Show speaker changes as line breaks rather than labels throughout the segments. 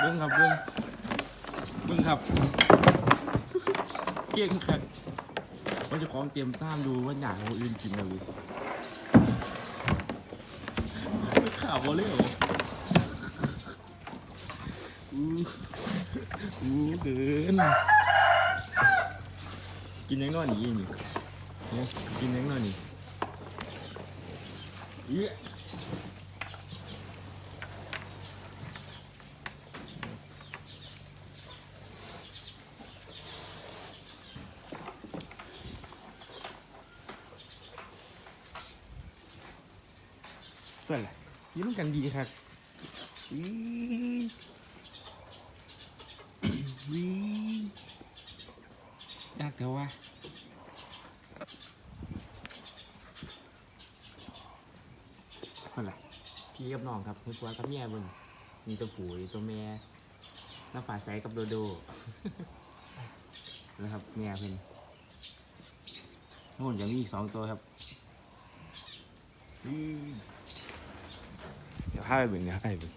เบิ้งครับเบิ้งเบิ้งครับเก่งครับว่าจะของเตรียมซ้ำดูว่าหยาของอื่นกินอะไรไม่ข่าวบอเลยเหรออู้อู้เกินกินยังนอนนี่นี่เนี่กินยังนอนนี่เอี้ย เพื่อนล่ะยิ้มกันดีครับวิวิยากแต่ว่านั่นแหละพี่กับน้องครับคือผัวกับเมียเบิ่งมีตัวผู้มีตัวแม่น้าฝาใสกับโดโดนะครับเมียเพิ่นนู่นยังมีอีกสองตัวครับอื้อ เดี๋ยวพาไปเบิ่งเดี๋ยวพาไปเบิ่ง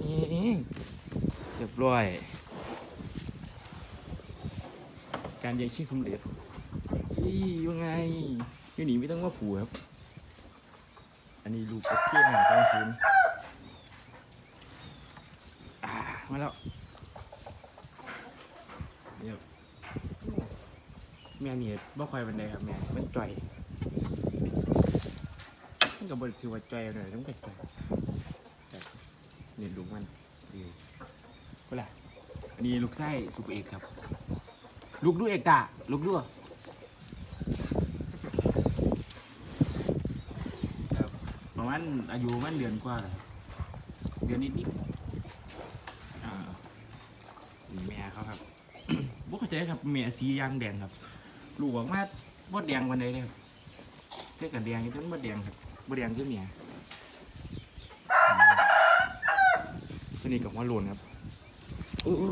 นี่นี่เรียบร้อย การเลี้ยงชีพสำเร็จนี่ยังไงอยู่หนีไม่ต้องว่าผูครับ อันนี้ลูกโอเคหาสองศูนย์อ่ามาแล้วเดี๋ยว แม่เนี่ยบ่ค่อยบันไดครับแม่มันจ่อยมันก็บ่ถือว่าจ่อยเลยต้องก็จ่อยแต่เนี่ยลูมันดีเวลาอันนี้ลูกไส้สุกเอกครับลุกด้วยเอกตาลุกด้วยครับประมาณอายุมันเดือนกว่าแล้วครับเดือนนิดนิดแม่เขาครับบ่เข้าใจครับแม่สียางแดงครับ ลูกออกมาบ่แดงวันใดเลยครับแค่กันแดงจนบ่แดงครับบ่แดงคือเมียตัวนี้กับว่าโลนครับอู้อู้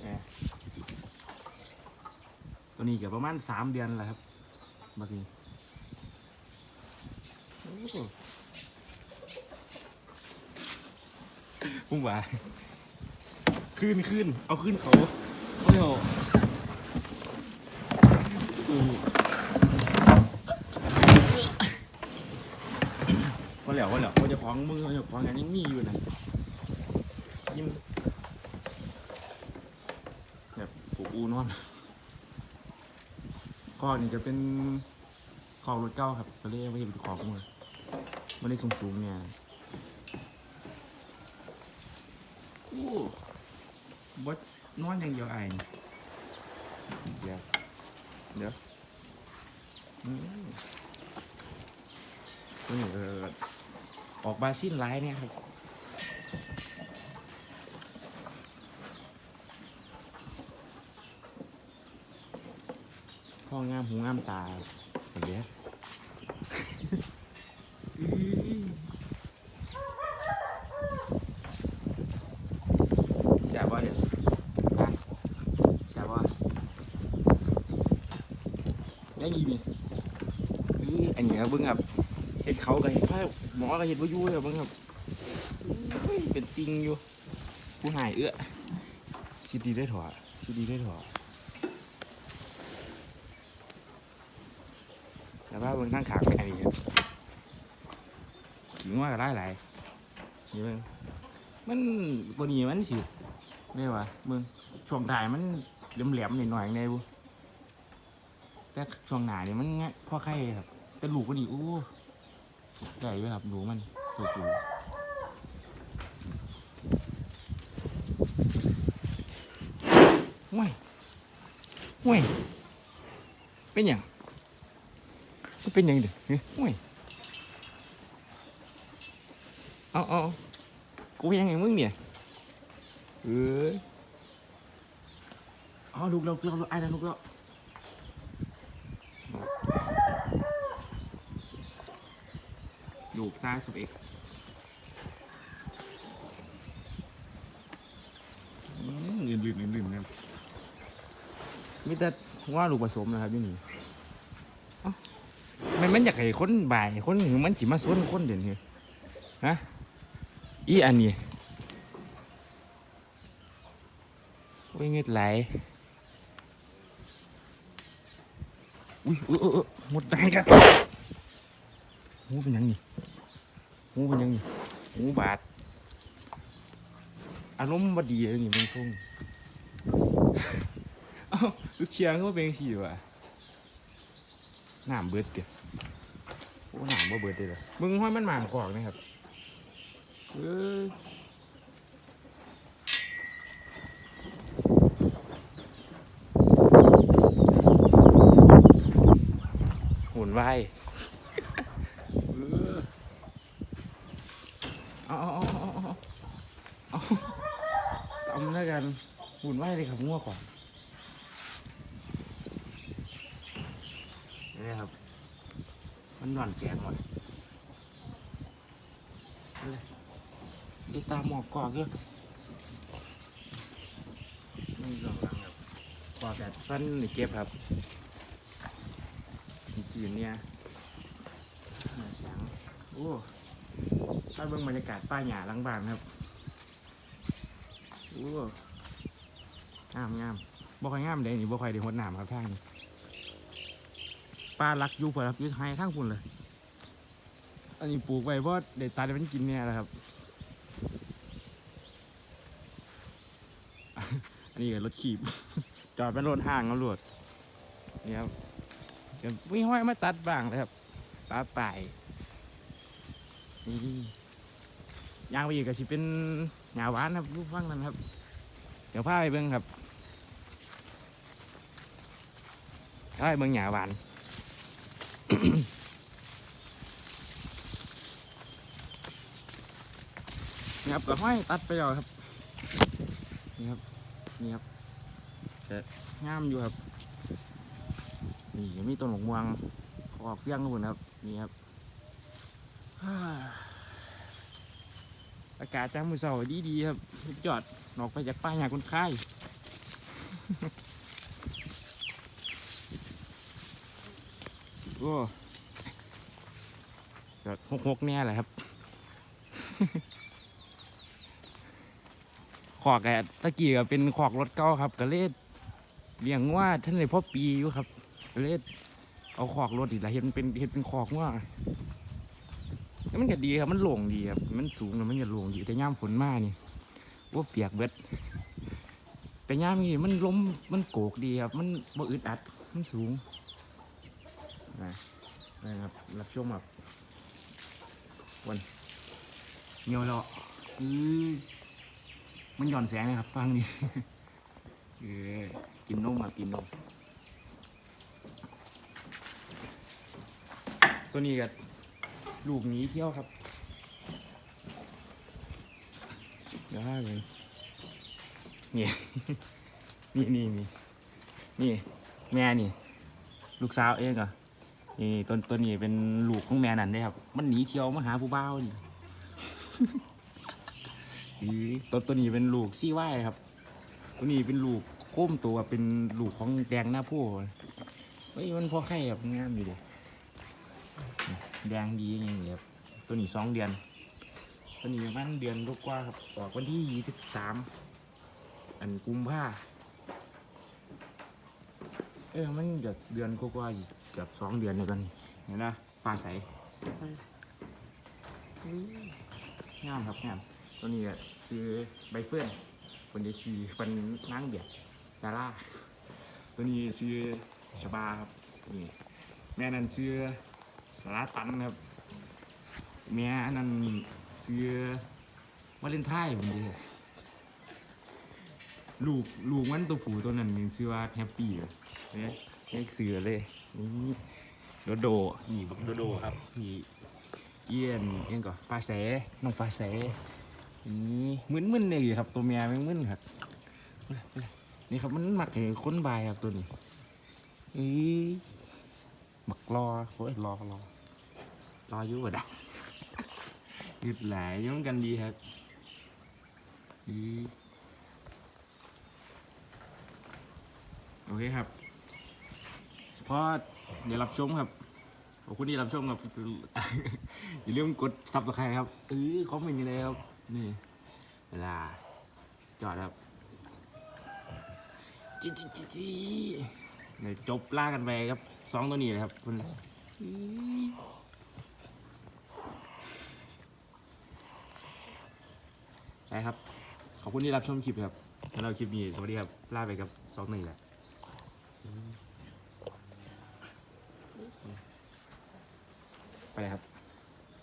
แหมตัวนี้เกือบประมาณสามเดือนแล้วครับบักนี้โอ้โหพุ่งว่า ขึ้นขึ้นเอาขึ้นเขาเอาเดี๋ยวอู้ว่าแล้วว่าแล้วว่าจะคล้องมือว่าจะคล้องกันยังมีอยู่นะยิ้มแบบผูกอูนอนคอกนี่จะเป็นคอกรถเก้าครับก็เรียกว่าเป็นคอกมือไม่ได้สูงสูงๆเนี่ยโอ้บด นอนอย่างเดียวไอ้เดี๋ยวเดี๋ยวอืมนี่เออออกบาซินไลายเนี่ยครับพ่องามหูงามตาแบบเนี้ยแซ่บบ่เดี๋ยวฮะแซ่บบ่ ยังอีนี่อื้ออันนี้ครับเบิ่งครับเห็ดเขากับเห็ดผ้าหมอกับเห็ดวายุครับเบิ่งครับอุ้ยเป็นติงอยู่ผู้หายเอื้อสิดีได้ถอดสิดีได้ถอดแต่ว่าบนข้างขางไม่ดีครับขิงว่าก็ได้หลายนี่เบิ่งมันบนนี้มันสิเรียกว่ามึงช่วงถ่ายมันแหลมๆหน่อยๆในบุ แต่ช่วงหนาเนี่ยมันง่ายพ่อไข่ครับ แต่ลูกก็ดีอู้ใหญ่ด้วยครับหนูมันถูกอยู่ห่วยห่วยเป็นหยังมันเป็นยังไงเฮ้ยโอ้ยเอาเอาเอากูยังไงมึงเนี่ยเออเอาลูกเราเราไอ้นั่นลูกเรา กซ้ายสุดเอกอืมลืมลืมลืมลืมครับมีแต่ว่าลูกผสมนะครับอยู่นี่เอ้ามันมันอยากให้คนบ่ายคนหนึ่งมันสิมาส้นคนเด่นเหรอฮะอีอันนี้โอ้ยเงืดไหลอุ้ยเออเออเออหมดแดงครับหูเป็นหยังนี่ หูเป็นยังนี่หูบาดอารมณ์บดีเลยนี่เบางช่วงเอ้าสุดเชียงก็เป็นสี่ว่ะน้ำเบิดเดียวโอ้น้ำบ่เบิดเลยเหรอมึงห้อยมันหมางกอกนะครับเอ้ยหุ่นไหวายเออ เอาเอาเอาเอาเอาเอาตำแล้วกันหุ่นไหวเลยครับงัวก่อนนี่ครับ มันหย่อนเสียงหมดเลยดีตามหมอกกอกเยอะนี่ลองลังครับกอกแบบฟันนี่เก็บครับจีนเนี่ยเสียงโอ้ ถ้าเบิ่งบรรยากาศป้าหยาหลังบานครับโอ้งามงามบ่ค่อยงามเด้นี่บ่ค่อยได้หดน้ำครับทางนี้ปลาลักยูเผื่อครับอยูไทยข้างคุณเลย อันนี้ปลูกไว้เพราะเด็ดตายได้เป็นกินเนี่ยแหละครับ อันนี้ก็รถขีบ จอดเป็นรถห้างตำรวจนี่ครับเดี๋ยววิ่งห้อยมาตัดบ้างเลยครับปลาป่าย นี่ยางไปอีกก็สิเป็นหญ้าหวานครับรูปฟังนั้นครับ เดี๋ยวพาไปเบิ่งครับพาไปเบิ่งหญ้าหวานนี่ครับก็ห้อยตัดไปแล้วครับนี่ครับนี่ครับแต่งามอยู่ครับ นี่ยังมีต้นหมกม่วงขอกเฟี้ยงกันหมดครับนี่ครับฮ่า อากาศจ้ามือเสาดีดีๆครับสุดยอดออกไปจากป้ายหาคนไข้โอ้ก็หกหกเนี่ยแหละครับขอกแกตะกี้ก็เป็นขอกรถเก่าครับก็เลยเลี้ยงว่าท่านในพ่อปีอยู่ครับก็เลยเอาขอกรถอีกแล้วเห็นเป็นเห็นเป็นขอกว่า มันก็ดีครับมันโล่งดีครับมันสูงแล้วมันก็โล่งดีแต่ย่ามฝนมานี่ว่าเปียกเบิด แต่ย่ามนี่มันล้มมันโกกดีครับ มันบ่อึดอัดมันสูงนะนะครับรับชมแบบวันเงียวแล้วอือมันหย่อนแสงนะครับฟังนี่เออกินนมครับกินนมตัวนี้กับ ลูกหนี้เที่ยวครับเดี๋ยวให้เลยนี่ นี่นี่นี่นี่ แม่นี่ ลูกสาวเองเหรอนี่ตัวตัวนี้เป็นลูกของแม่นั่นได้ครับ มันหนีเที่ยวมาหาผู้บ่าวนี่ตัวตัวนี้เป็นลูกซี่ไหวครับตัวนี้เป็นลูกโค้มตัวเป็นลูกของแดงหน้าผู้เฮ้ยมันพอไข่ครับงามอยู่เดีย แดงดีอย่างเงี้ยครับตัวนี้สองเดือน ตัวนี้ประมันเดือนกว่าครับออกวันที่ยี่สิบสามอันกุมภาเอ้ยมันเดือนเดือนกว่าๆเกือบสองเดือนอยู่กันนี่เห็นนะปลาใสงามครับงามตัวนี้ก็ซื้อใบเฟิร์นคนจะซื้อเป็นนั่งเบียดดาราตัวนี้ซื้อชบาครับนี่แม่นั่นซื้อ สาราตันครับแม่อันนั้นซื้อวาเลนไทน์ผมดีลูกลูกมันตัวผู้ตัวนั้นมันชื่อว่าแฮปปี้เลยเนี่ยเรียกซื้อเลยนี่โดโดนี่บักโดโดครับนี่เอียนเอียนก่อนปลาแสน้องปลาแสนี่มึนมึนๆเลยครับ ตัวเมียแม่งมึนครับนี่ครับมันหมักให้ค้นบายครับตัวนี้อี หมักรอโอ้ยรอรอรออยู่บ่ได้ยืดหลายอยังกันดีครับอีโอเคครับพอเดี๋ยวรับชมครับขอบคุณที่รับชมครับอย่าลืมกดซับสไครต์ครับเออคอมเมนต์อยู่เลยครับ นี่ เวลา จอดครับจีจีจีจี เดี๋ยวจบล่ากันไปครับสองตัวนี้เลยครับคุณไปครับ ขอบคุณที่รับชมคลิปครับสำหรับคลิปนี้สวัสดีครับล่าไปกับสองหนึ่งแหละไปเลยครับ